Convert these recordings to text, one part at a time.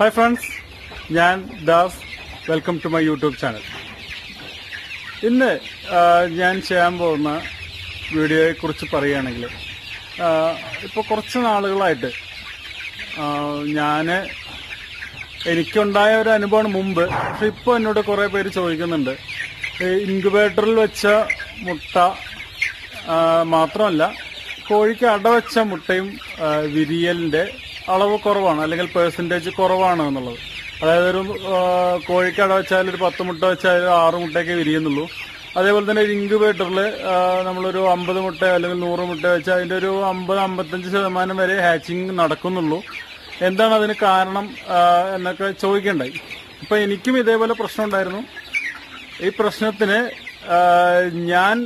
Hi friends ഞാൻ Das. Welcome to my YouTube channel ഇന്ന് ഞാൻ ചെയ്യാൻ പോകുന്ന വീഡിയോയെ കുറിച്ച് പറയുകയാണെങ്കിൽ ഇപ്പോൾ കുറച്ച് നാളുകളായിട്ട് ഞാൻ എനിക്കുണ്ടായ ഒരു അനുഭവമാണ് മുമ്പ്. പക്ഷെ ഇപ്പോൾ എന്നോട് കുറേ പേര് ചോദിക്കുന്നുണ്ട്. ഇൻക്യുബേറ്ററിൽ വെച്ച മുട്ട മാത്രമല്ല കോഴിക്ക് അടവച്ച മുട്ടയും ആ, വിരിയലിന്റെ അളവ് കുറവാണ് അല്ലെങ്കിൽ പേഴ്സന്റേജ് കുറവാണ് എന്നുള്ളത്. അതായത് ഒരു കോഴിക്കട വെച്ചാൽ ഒരു പത്ത് മുട്ട വെച്ചാൽ ആറ് മുട്ടയൊക്കെ വിരിയുന്നുള്ളൂ. അതേപോലെ തന്നെ ഒരു ഇൻക്യുബേറ്ററിൽ നമ്മളൊരു അമ്പത് മുട്ട അല്ലെങ്കിൽ നൂറ് മുട്ട വെച്ചാൽ അതിന്റെ ഒരു അമ്പത് അമ്പത്തഞ്ച് ശതമാനം വരെ ഹാച്ചിങ് നടക്കുന്നുള്ളൂ. എന്താണ് അതിന് കാരണം എന്നൊക്കെ ചോദിക്കണ്ടായി. ഇപ്പം എനിക്കും ഇതേപോലെ പ്രശ്നം ഉണ്ടായിരുന്നു. ഈ പ്രശ്നത്തിന് ഞാൻ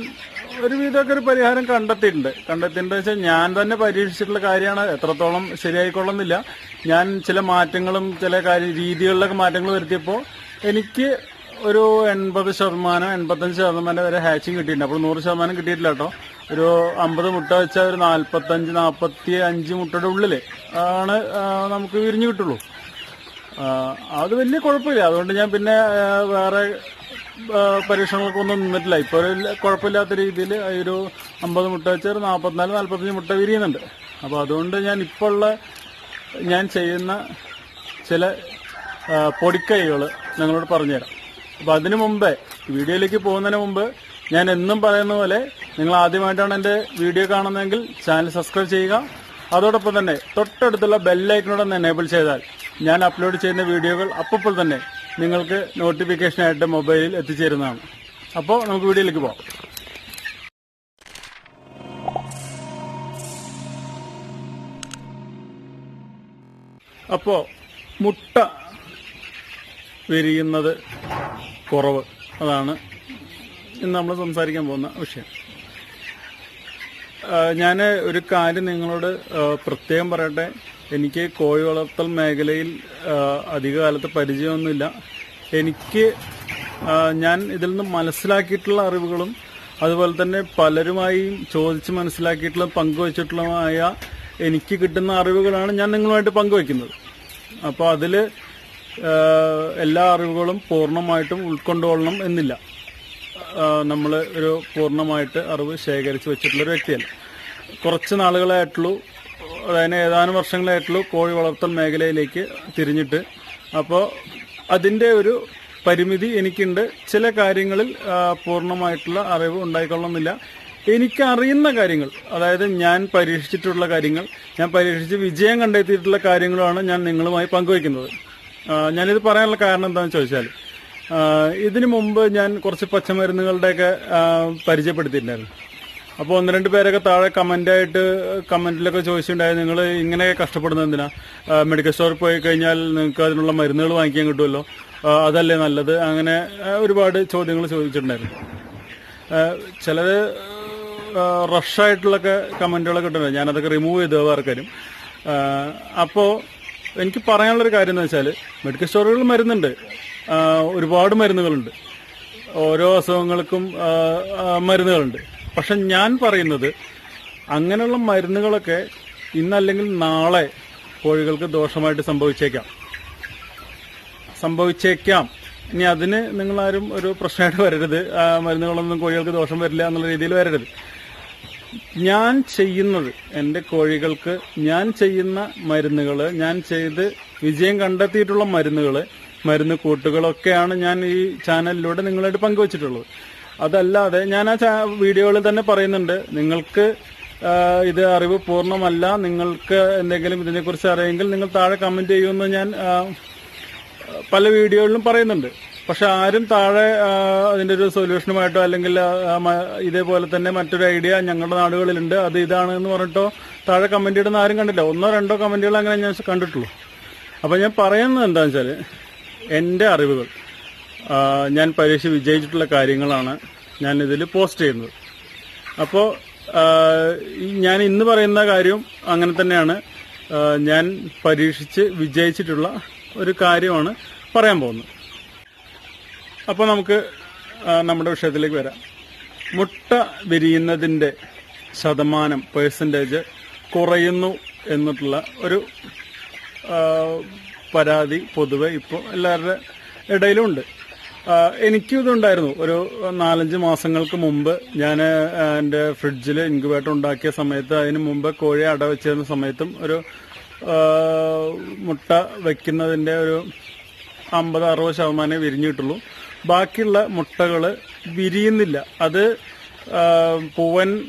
ഒരു വിധമൊക്കെ ഒരു പരിഹാരം കണ്ടെത്തിയിട്ടുണ്ട്. കണ്ടെത്തിയിട്ടുണ്ട് വെച്ചാൽ ഞാൻ തന്നെ പരീക്ഷിച്ചിട്ടുള്ള കാര്യമാണ്. എത്രത്തോളം ശരിയായിക്കൊള്ളുന്നില്ല. ഞാൻ ചില മാറ്റങ്ങളും ചില കാര്യ രീതികളിലൊക്കെ മാറ്റങ്ങൾ വരുത്തിയപ്പോൾ എനിക്ക് ഒരു എൺപത് ശതമാനം എൺപത്തഞ്ച് ശതമാനം വരെ ഹാച്ചിങ് കിട്ടിയിട്ടുണ്ട്. അപ്പോൾ നൂറ് ശതമാനം കിട്ടിയിട്ടില്ല കേട്ടോ. ഒരു അമ്പത് മുട്ട വെച്ചാൽ ഒരു നാൽപ്പത്തഞ്ച് നാൽപ്പത്തി അഞ്ച് മുട്ടയുടെ ഉള്ളിൽ ആണ് നമുക്ക് വിരിഞ്ഞു കിട്ടുള്ളൂ. അത് വലിയ കുഴപ്പമില്ല. അതുകൊണ്ട് ഞാൻ പിന്നെ വേറെ പരീക്ഷണങ്ങൾക്കൊന്നും നിന്നിട്ടില്ല. ഇപ്പോൾ കുഴപ്പമില്ലാത്ത രീതിയിൽ ഒരു അമ്പത് മുട്ട വെച്ച് ഒരു നാൽപ്പത്തിനാല് നാൽപ്പത്തഞ്ച് മുട്ട വിരിയുന്നുണ്ട്. അപ്പോൾ അതുകൊണ്ട് ഞാൻ ഇപ്പോൾ ഉള്ള ഞാൻ ചെയ്യുന്ന ചില പൊടിക്കൈകൾ നിങ്ങളോട് പറഞ്ഞുതരാം. അപ്പോൾ അതിനു മുമ്പേ വീഡിയോയിലേക്ക് പോകുന്നതിന് മുമ്പ് ഞാൻ എന്നും പറയുന്ന പോലെ നിങ്ങൾ ആദ്യമായിട്ടാണ് എന്റെ വീഡിയോ കാണുന്നതെങ്കിൽ ചാനൽ സബ്സ്ക്രൈബ് ചെയ്യുക. അതോടൊപ്പം തന്നെ തൊട്ടടുത്തുള്ള ബെല്ലൈക്കനോടൊന്ന് എനേബിൾ ചെയ്താൽ ഞാൻ അപ്ലോഡ് ചെയ്യുന്ന വീഡിയോകൾ അപ്പോൾ തന്നെ നിങ്ങൾക്ക് നോട്ടിഫിക്കേഷനായിട്ട് മൊബൈലിൽ എത്തിച്ചേരുന്നതാണ്. അപ്പോൾ നമുക്ക് വീഡിയോയിലേക്ക് പോകാം. അപ്പോൾ മുട്ട വിരിയുന്നത് കുറവ്. അതാണ് ഇന്ന് നമ്മൾ സംസാരിക്കാൻ പോകുന്ന വിഷയം. ഞാൻ ഒരു കാര്യം നിങ്ങളോട് പ്രത്യേകം പറയട്ടെ. എനിക്ക് കോഴി വളർത്തൽ മേഖലയിൽ അധികകാലത്ത് പരിചയമൊന്നുമില്ല. എനിക്ക് ഞാൻ ഇതിൽ നിന്ന് മനസ്സിലാക്കിയിട്ടുള്ള അറിവുകളും അതുപോലെ തന്നെ പലരുമായി ചോദിച്ച് മനസ്സിലാക്കിയിട്ടുള്ള പങ്കുവച്ചിട്ടുള്ളതുമായ എനിക്ക് കിട്ടുന്ന അറിവുകളാണ് ഞാൻ നിങ്ങളുമായിട്ട് പങ്കുവയ്ക്കുന്നത്. അപ്പോൾ അതിൽ എല്ലാ അറിവുകളും പൂർണമായിട്ടും ഉൾക്കൊണ്ടുകൊള്ളണം എന്നില്ല. നമ്മൾ ഒരു പൂർണമായിട്ട് അറിവ് ശേഖരിച്ച് വെച്ചിട്ടുള്ള ഒരു വ്യക്തിയല്ല. കുറച്ച് നാളുകളായിട്ടുള്ളൂ അതായത് ഏതാനും വർഷങ്ങളായിട്ടുള്ള കോഴി വളർത്തൽ മേഖലയിലേക്ക് തിരിഞ്ഞിട്ട്. അപ്പോൾ അതിന്റെ ഒരു പരിമിതി എനിക്കുണ്ട്. ചില കാര്യങ്ങളിൽ പൂർണമായിട്ടുള്ള അറിവ് ഉണ്ടായിക്കൊള്ളുന്നില്ല എനിക്ക് അറിയുന്ന കാര്യങ്ങൾ അതായത് ഞാൻ പരീക്ഷിച്ചിട്ടുള്ള കാര്യങ്ങൾ ഞാൻ പരീക്ഷിച്ച് വിജയം കണ്ടെത്തിയിട്ടുള്ള കാര്യങ്ങളാണ് ഞാൻ നിങ്ങളുമായി പങ്കുവയ്ക്കുന്നത്. ഞാനിത് പറയാനുള്ള കാരണം എന്താണെന്ന് ചോദിച്ചാൽ ഇതിനു മുമ്പ് ഞാൻ കുറച്ച് പച്ചമരുന്നുകളുടെയൊക്കെ പരിചയപ്പെടുത്തിയിട്ടുണ്ടായിരുന്നു. അപ്പോൾ ഒന്ന് രണ്ട് പേരൊക്കെ താഴെ കമന്റായിട്ട് കമന്റിലൊക്കെ ചോദിച്ചിട്ടുണ്ടായി നിങ്ങൾ ഇങ്ങനെ കഷ്ടപ്പെടുന്നത് എന്തിനാ? മെഡിക്കൽ സ്റ്റോറിൽ പോയി കഴിഞ്ഞാൽ നിങ്ങൾക്ക് അതിനുള്ള മരുന്നുകൾ വാങ്ങിക്കാൻ കിട്ടുമല്ലോ. അതല്ലേ നല്ലത്? അങ്ങനെ ഒരുപാട് ചോദ്യങ്ങൾ ചോദിച്ചിട്ടുണ്ടായിരുന്നു. ചിലത് റഷായിട്ടുള്ളൊക്കെ കമന്റുകളൊക്കെ ഇട്ടുണ്ട് ഞാനതൊക്കെ റിമൂവ് ചെയ്തു ആർക്കാരും അപ്പോൾ എനിക്ക് പറയാനുള്ളൊരു കാര്യം എന്ന് വെച്ചാൽ മെഡിക്കൽ സ്റ്റോറുകളിൽ മരുന്നുണ്ട്. ഒരുപാട് മരുന്നുകളുണ്ട്. ഓരോ അസുഖങ്ങൾക്കും മരുന്നുകളുണ്ട്. പക്ഷെ ഞാൻ പറയുന്നത് അങ്ങനെയുള്ള മരുന്നുകളൊക്കെ ഇന്നല്ലെങ്കിൽ നാളെ കോഴികൾക്ക് ദോഷമായിട്ട് സംഭവിച്ചേക്കാം. സംഭവിച്ചേക്കാം. ഇനി അതിന് നിങ്ങളാരും ഒരു പ്രശ്നമായിട്ട് വരരുത്. മരുന്നുകളൊന്നും കോഴികൾക്ക് ദോഷം വരില്ല എന്നുള്ള രീതിയിൽ വരരുത്. ഞാൻ ചെയ്യുന്നത് എന്റെ കോഴികൾക്ക് ഞാൻ ചെയ്യുന്ന മരുന്നുകൾ ഞാൻ ചെയ്ത് വിജയം കണ്ടെത്തിയിട്ടുള്ള മരുന്നുകൾ മരുന്ന് കൂട്ടുകളൊക്കെയാണ് ഞാൻ ഈ ചാനലിലൂടെ നിങ്ങളായിട്ട് പങ്കുവച്ചിട്ടുള്ളത്. അതല്ലാതെ ഞാൻ ആ വീഡിയോയിൽ തന്നെ പറയുന്നുണ്ട്. നിങ്ങൾക്ക് ഇത് അറിവ് പൂർണമല്ല. നിങ്ങൾക്ക് എന്തെങ്കിലും ഇതിനെക്കുറിച്ച് അറിയെങ്കിൽ നിങ്ങൾ താഴെ കമന്റ് ചെയ്യുമെന്ന് ഞാൻ പല വീഡിയോകളിലും പറയുന്നുണ്ട്. പക്ഷെ ആരും താഴെ അതിന്റെ ഒരു സൊല്യൂഷനുമായിട്ടോ അല്ലെങ്കിൽ ഇതേപോലെ തന്നെ മറ്റൊരു ഐഡിയ ഞങ്ങളുടെ നാടുകളിലുണ്ട്. അത് ഇതാണ് എന്ന് പറഞ്ഞിട്ടോ താഴെ കമന്റ് ഇടുന്ന ആരും കണ്ടില്ല. ഒന്നോ രണ്ടോ കമന്റുകൾ അങ്ങനെ ഞാൻ കണ്ടിട്ടുള്ളൂ. അപ്പൊ ഞാൻ പറയുന്നത് എന്താണെന്ന് വെച്ചാൽ എന്റെ അറിവുകൾ. ഞാൻ പരീക്ഷ വിജയിച്ചിട്ടുള്ള കാര്യങ്ങളാണ് ഞാൻ ഇതിൽ പോസ്റ്റ് ചെയ്യുന്നത്. അപ്പോൾ ഞാൻ ഇന്ന് പറയുന്ന കാര്യം അങ്ങനെ തന്നെയാണ്. ഞാൻ പരീക്ഷിച്ച് വിജയിച്ചിട്ടുള്ള ഒരു കാര്യമാണ് പറയാൻ പോകുന്നത്. അപ്പോൾ നമുക്ക് നമ്മുടെ വിഷയത്തിലേക്ക് വരാം. മുട്ട വിരിയുന്നതിന്റെ ശതമാനം പേഴ്സന്റേജ് കുറയുന്നു എന്നിട്ടുള്ള ഒരു പരാതി പൊതുവെ ഇപ്പോൾ എല്ലാവരുടെ ഇടയിലും ഉണ്ട്. ആഹ് എനിക്കും ഇതുണ്ടായിരുന്നു ഒരു നാലഞ്ച് മാസങ്ങൾക്ക് മുമ്പ് ഞാൻ എന്റെ ഫ്രിഡ്ജിൽ ഇൻക്യുബേറ്റർ ഉണ്ടാക്കിയ സമയത്ത് അതിന് മുമ്പ് കോഴി അട വെച്ചിരുന്ന സമയത്തും ഒരു മുട്ട വെക്കുന്നതിന്റെ ഒരു അമ്പത് അറുപത് ശതമാനമേ വിരിഞ്ഞിട്ടുള്ളൂ. ബാക്കിയുള്ള മുട്ടകൾ വിരിയുന്നില്ല. അത് പൂവൻ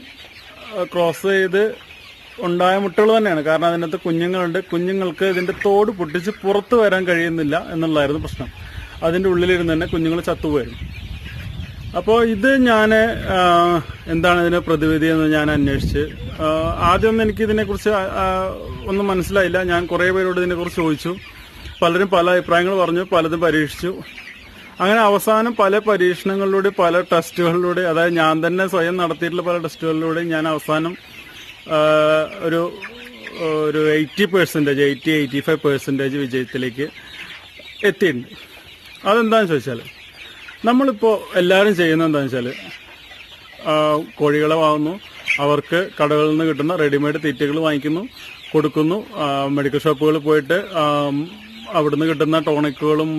ക്രോസ് ചെയ്ത് ഉണ്ടായ മുട്ടകൾ തന്നെയാണ്. കാരണം അതിനകത്ത് കുഞ്ഞുങ്ങളുണ്ട്. കുഞ്ഞുങ്ങൾക്ക് ഇതിന്റെ തോട് പൊട്ടിച്ച് പുറത്തു വരാൻ കഴിയുന്നില്ല എന്നുള്ളതായിരുന്നു പ്രശ്നം. അതിന്റെ ഉള്ളിലിരുന്ന് തന്നെ കുഞ്ഞുങ്ങൾ ചത്തുപോയിരുന്നു. അപ്പോൾ ഇത് ഞാൻ എന്താണ് ഇതിന് പ്രതിവിധി എന്ന് ഞാൻ അന്വേഷിച്ച് ആദ്യം എനിക്ക് ഇതിനെക്കുറിച്ച് ഒന്നും മനസ്സിലായില്ല. ഞാൻ കുറേ പേരോട് ഇതിനെക്കുറിച്ച് ചോദിച്ചു. പലരും പല അഭിപ്രായങ്ങൾ പറഞ്ഞു പലതും പരീക്ഷിച്ചു. അങ്ങനെ അവസാനം പല പരീക്ഷണങ്ങളിലൂടെ പല ടെസ്റ്റുകളിലൂടെ അതായത് ഞാൻ തന്നെ സ്വയം നടത്തിയിട്ടുള്ള പല ടെസ്റ്റുകളിലൂടെ ഞാൻ അവസാനം ഒരു ഒരു eighty percentage eighty eighty five percentage വിജയത്തിലേക്ക് എത്തിയിട്ടുണ്ട്. അതെന്താണെന്ന് ചോദിച്ചാൽ നമ്മളിപ്പോൾ എല്ലാവരും ചെയ്യുന്ന എന്താണെന്ന് വെച്ചാൽ കോഴികളെ വാങ്ങുന്നു അവർക്ക് കടകളിൽ നിന്ന് കിട്ടുന്ന റെഡിമെയ്ഡ് തീറ്റകൾ വാങ്ങിക്കുന്നു കൊടുക്കുന്നു മെഡിക്കൽ ഷോപ്പുകളിൽ പോയിട്ട് അവിടുന്ന് കിട്ടുന്ന ടോണിക്കുകളും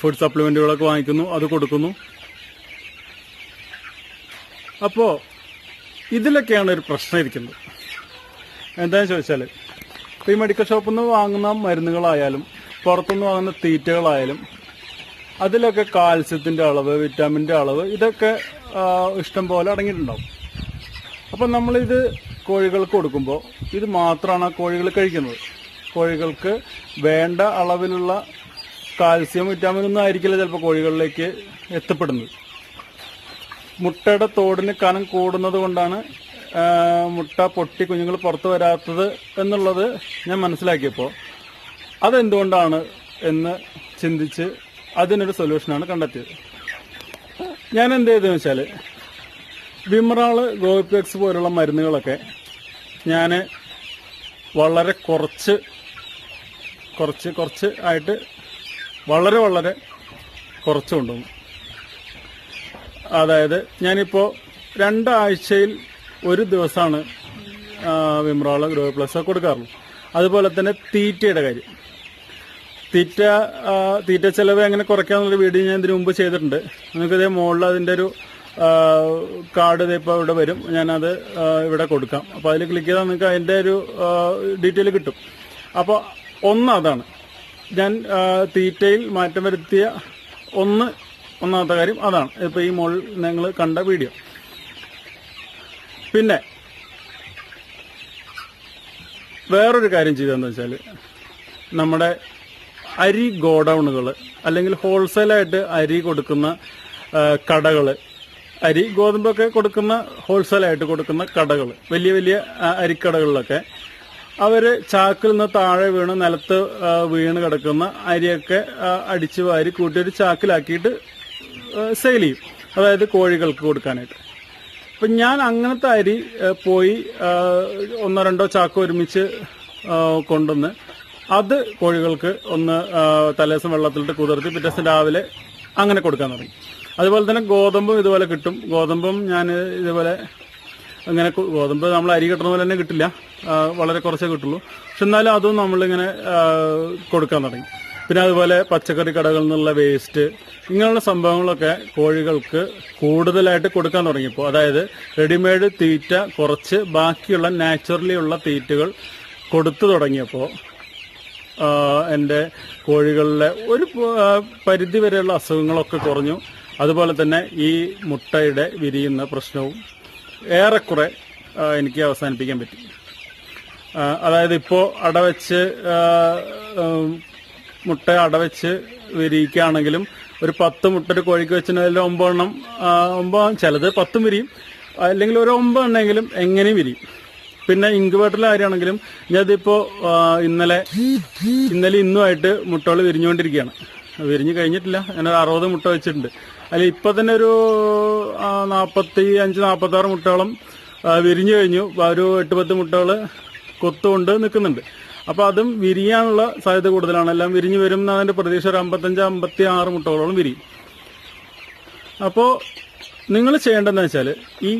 ഫുഡ് സപ്ലിമെന്റുകളൊക്കെ വാങ്ങിക്കുന്നു അത് കൊടുക്കുന്നു. അപ്പോൾ ഇതിലൊക്കെയാണ് ഒരു പ്രശ്നം ഇരിക്കുന്നത്. എന്താണെന്ന് ചോദിച്ചാൽ ഇപ്പോൾ ഈ മെഡിക്കൽ ഷോപ്പിൽ നിന്ന് വാങ്ങുന്ന മരുന്നുകളായാലും പുറത്തുനിന്ന് വാങ്ങുന്ന തീറ്റകളായാലും അതിലൊക്കെ കാൽസ്യത്തിന്റെ അളവ് വിറ്റാമിന്റെ അളവ് ഇതൊക്കെ ഇഷ്ടം പോലെ അടങ്ങിയിട്ടുണ്ടാവും. അപ്പം നമ്മളിത് കോഴികൾക്ക് കൊടുക്കുമ്പോൾ ഇത് മാത്രമാണ് ആ കോഴികൾ കഴിക്കുന്നത്. കോഴികൾക്ക് വേണ്ട അളവിലുള്ള കാൽസ്യം വിറ്റാമിൻ ഒന്നും ആയിരിക്കില്ല ചിലപ്പോൾ കോഴികളിലേക്ക് എത്തപ്പെടുന്നത്. മുട്ടയുടെ തോടിന് കനം കൂടുന്നത് കൊണ്ടാണ് മുട്ട പൊട്ടി കുഞ്ഞുങ്ങൾ പുറത്തു വരാത്തത് എന്നുള്ളത് ഞാൻ മനസ്സിലാക്കിയപ്പോൾ അതെന്തുകൊണ്ടാണ് എന്ന് ചിന്തിച്ച് അതിനൊരു സൊല്യൂഷനാണ് കണ്ടെത്തിയത്. ഞാൻ എന്ത് ചെയ്തെന്ന് വെച്ചാൽ വിമറാൾ ഗോപിക്സ് പോലുള്ള മരുന്നുകളൊക്കെ ഞാൻ വളരെ കുറച്ച് കുറച്ച് കുറച്ച് ആയിട്ട് വളരെ വളരെ കുറച്ച് കൊണ്ടുവന്നു. അതായത് ഞാനിപ്പോൾ രണ്ടാഴ്ചയിൽ ഒരു ദിവസമാണ് വിമ്രാൾ ഗ്രോ പ്ലസ് കൊടുക്കാറുള്ളൂ. അതുപോലെ തന്നെ തീറ്റയുടെ കാര്യം. തീറ്റ തീറ്റ ചെലവ് എങ്ങനെ കുറയ്ക്കാന്നുള്ള വീഡിയോ ഞാൻ ഇതിനു മുമ്പ് ചെയ്തിട്ടുണ്ട്. നിങ്ങൾക്ക് ഇതേ മുകളിൽ അതിന്റെ ഒരു കാർഡ് ഇതിപ്പോൾ ഇവിടെ വരും. ഞാനത് ഇവിടെ കൊടുക്കാം. അപ്പോൾ അതിൽ ക്ലിക്ക് ചെയ്താൽ നിങ്ങൾക്ക് അതിന്റെ ഒരു ഡീറ്റെയിൽ കിട്ടും. അപ്പോൾ ഒന്ന് അതാണ്. ഞാൻ തീറ്റയിൽ മാറ്റം വരുത്തിയ ഒന്ന് ഒന്നാമത്തെ കാര്യം അതാണ്. ഇപ്പോൾ ഈ മുകളിൽ നിങ്ങൾ കണ്ട വീഡിയോ. പിന്നെ വേറൊരു കാര്യം ചെയ്തതെന്ന് വെച്ചാൽ നമ്മുടെ അരി ഗോഡൗണുകൾ അല്ലെങ്കിൽ ഹോൾസെയിലായിട്ട് അരി കൊടുക്കുന്ന കടകൾ. അരി ഗോതമ്പൊക്കെ കൊടുക്കുന്ന ഹോൾസെയിലായിട്ട് കൊടുക്കുന്ന കടകൾ. വലിയ വലിയ അരിക്കടകളിലൊക്കെ. അവർ ചാക്കിൽ നിന്ന് താഴെ വീണ് നിലത്ത് വീണ് കിടക്കുന്ന അരിയൊക്കെ അടിച്ച് വാരി കൂട്ടി ഒരു ചാക്കിലാക്കിയിട്ട് സെയിൽ ചെയ്യും. അതായത് കോഴികൾക്ക് കൊടുക്കാനായിട്ട്. അപ്പം ഞാൻ അങ്ങനത്തെ അരി പോയി ഒന്നോ രണ്ടോ ചാക്ക് ഒരുമിച്ച് കൊണ്ടുവന്ന് അത് കോഴികൾക്ക് ഒന്ന് തലേദിവസം വെള്ളത്തിലിട്ട് കുതിർത്തി പിറ്റേ രാവിലെ അങ്ങനെ കൊടുക്കാൻ തുടങ്ങി. അതുപോലെ തന്നെ ഗോതമ്പും ഇതുപോലെ കിട്ടും. ഗോതമ്പും ഞാൻ ഇതുപോലെ അങ്ങനെ ഗോതമ്പ് നമ്മൾ അരി കിട്ടുന്ന പോലെ തന്നെ കിട്ടില്ല. വളരെ കുറച്ചേ കിട്ടുള്ളൂ. പക്ഷെ എന്നാലും അതും നമ്മളിങ്ങനെ കൊടുക്കാൻ തുടങ്ങി. പിന്നെ അതുപോലെ പച്ചക്കറി കടകളിൽ നിന്നുള്ള വേസ്റ്റ് ഇങ്ങനെയുള്ള സംഭവങ്ങളൊക്കെ കോഴികൾക്ക് കൂടുതലായിട്ട് കൊടുക്കാൻ തുടങ്ങിയപ്പോൾ അതായത് റെഡിമെയ്ഡ് തീറ്റ കുറച്ച് ബാക്കിയുള്ള നാച്ചുറലി ഉള്ള തീറ്റകൾ കൊടുത്തു തുടങ്ങിയപ്പോൾ എന്റെ കോഴികളിലെ ഒരു പരിധി വരെയുള്ള അസുഖങ്ങളൊക്കെ കുറഞ്ഞു. അതുപോലെ തന്നെ ഈ മുട്ടയുടെ വിരിയുന്ന പ്രശ്നവും ഏറെക്കുറെ എനിക്ക് അവസാനിപ്പിക്കാൻ പറ്റി. അതായത് ഇപ്പോൾ അടവെച്ച് മുട്ട അടവെച്ച് വിരിയിക്കുകയാണെങ്കിലും ഒരു പത്ത് മുട്ട ഒരു കോഴിക്ക് വെച്ചിട്ടുണ്ടെങ്കിൽ ഒമ്പതെണ്ണം ഒമ്പത് ചിലത് പത്തും വിരിയും. അല്ലെങ്കിൽ ഒരു ഒമ്പതെണ്ണെങ്കിലും എങ്ങനെയും വിരിയും. പിന്നെ ഇൻക്യുബേറ്ററിലെ കാര്യമാണെങ്കിലും ഞാനിതിപ്പോ ആ, ഇന്നലെ ഇന്നലെ ഇന്നുമായിട്ട് മുട്ടകൾ വിരിഞ്ഞുകൊണ്ടിരിക്കുകയാണ്. വിരിഞ്ഞു കഴിഞ്ഞിട്ടില്ല. ഞാനൊരു അറുപത് മുട്ട വെച്ചിട്ടുണ്ട്. അതിൽ ഇപ്പൊ തന്നെ ഒരു ആ, നാപ്പത്തി അഞ്ച് നാപ്പത്തി ആറ് മുട്ടകളും വിരിഞ്ഞു കഴിഞ്ഞു. ഒരു എട്ട് പത്ത് മുട്ടകൾ കൊത്തുകൊണ്ട് നിൽക്കുന്നുണ്ട്. അപ്പൊ അതും വിരിയാനുള്ള സാധ്യത കൂടുതലാണ്. എല്ലാം വിരിഞ്ഞു വരും എന്നതിന്റെ പ്രതീക്ഷ. ഒരു അമ്പത്തഞ്ച് അമ്പത്തി ആറ് മുട്ടകളോളം വിരിയും. അപ്പോൾ നിങ്ങൾ ചെയ്യേണ്ടതെന്ന് വെച്ചാൽ ഈ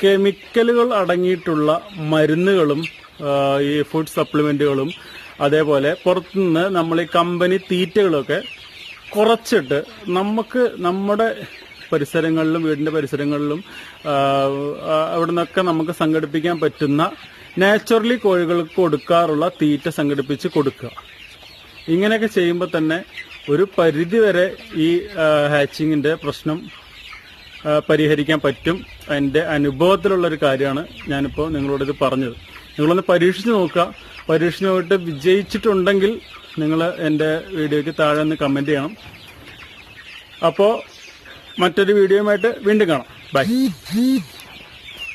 കെമിക്കലുകൾ അടങ്ങിയിട്ടുള്ള മരുന്നുകളും ഈ ഫുഡ് സപ്ലിമെന്റുകളും അതേപോലെ പുറത്തുനിന്ന് നമ്മൾ ഈ കമ്പനി തീറ്റകളൊക്കെ കുറച്ചിട്ട് നമുക്ക് നമ്മുടെ പരിസരങ്ങളിലും വീടിന്റെ പരിസരങ്ങളിലും അവിടെ നിന്നൊക്കെ നമുക്ക് സംഘടിപ്പിക്കാൻ പറ്റുന്ന നാച്ചുറലി കോഴികൾക്ക് കൊടുക്കാറുള്ള തീറ്റ സംഘടിപ്പിച്ച് കൊടുക്കുക. ഇങ്ങനെയൊക്കെ ചെയ്യുമ്പോൾ തന്നെ ഒരു പരിധിവരെ ഈ ഹാച്ചിങ്ങിന്റെ പ്രശ്നം പരിഹരിക്കാൻ പറ്റും. എന്റെ അനുഭവത്തിലുള്ള ഒരു കാര്യമാണ് ഞാനിപ്പോൾ നിങ്ങളോട് ഇത് പറഞ്ഞത്. നിങ്ങളൊന്ന് പരീക്ഷിച്ച് നോക്കുക. പരീക്ഷിച്ച് നോക്കിയിട്ട് വിജയിച്ചിട്ടുണ്ടെങ്കിൽ നിങ്ങൾ എന്റെ വീഡിയോയ്ക്ക് താഴെ ഒന്ന് കമന്റ് ചെയ്യണം. അപ്പോൾ മറ്റൊരു വീഡിയോയുമായിട്ട് വീണ്ടും കാണാം. ബൈ